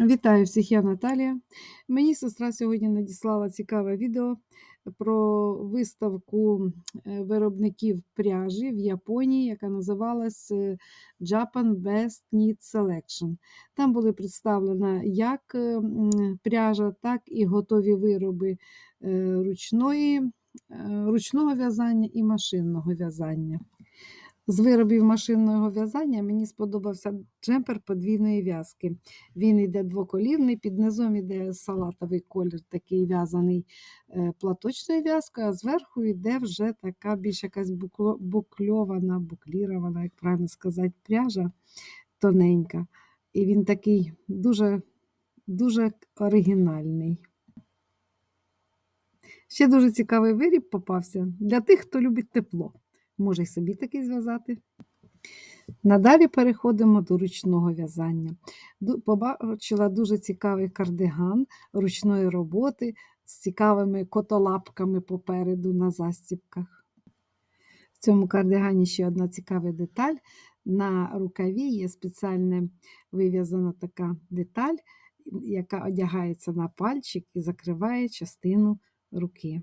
Вітаю всіх, я Наталія. Мені сестра сьогодні надіслала цікаве відео про виставку е, виробників пряжі в Японії, яка називалась е, Japan Best Knit Selection. Там були представлена як е, пряжа, так і готові вироби ручної, ручного в'язання і машинного в'язання. З виробів машинного в'язання мені сподобався джемпер подвійної в'язки. Він йде двоколірний, під низом йде салатовий колір, такий в'язаний е, платочною в'язкою, а зверху йде вже така більш якась букльована, буклірована, як правильно сказати, пряжа тоненька. І він такий дуже, дуже оригінальний. Ще дуже цікавий виріб попався для тих, хто любить тепло. Може й собі такий зв'язати. Надалі переходимо до ручного в'язання. Побачила дуже цікавий кардиган ручної роботи з цікавими котолапками попереду на застібках. В цьому кардигані ще одна цікава деталь. На рукаві є спеціальна вив'язана така деталь, яка одягається на пальчик і закриває частину руки.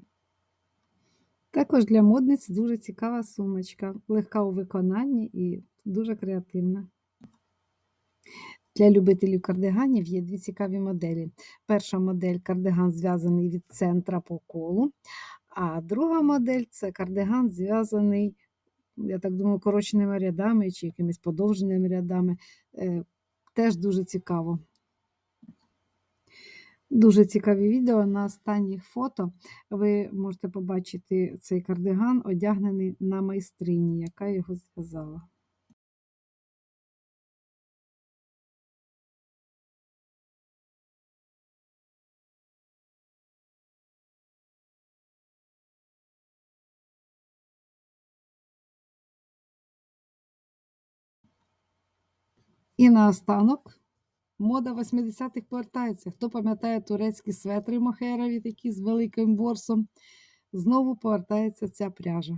Також для модниць дуже цікава сумочка, легка у виконанні і дуже креативна. Для любителів кардиганів є дві цікаві моделі. Перша модель кардиган зв'язаний від центра по колу, а друга модель це кардиган зв'язаний, я так думаю, короченими рядами чи якимись подовженими рядами. Е, Теж дуже цікаво. Дуже цікаві відео. На останніх фото ви можете побачити цей кардиган, одягнений на майстрині, яка його зв'язала. І наостанок мода 80-х повертається. Хто пам'ятає турецькі светри мохерові, такі з великим борсом, знову повертається ця пряжа.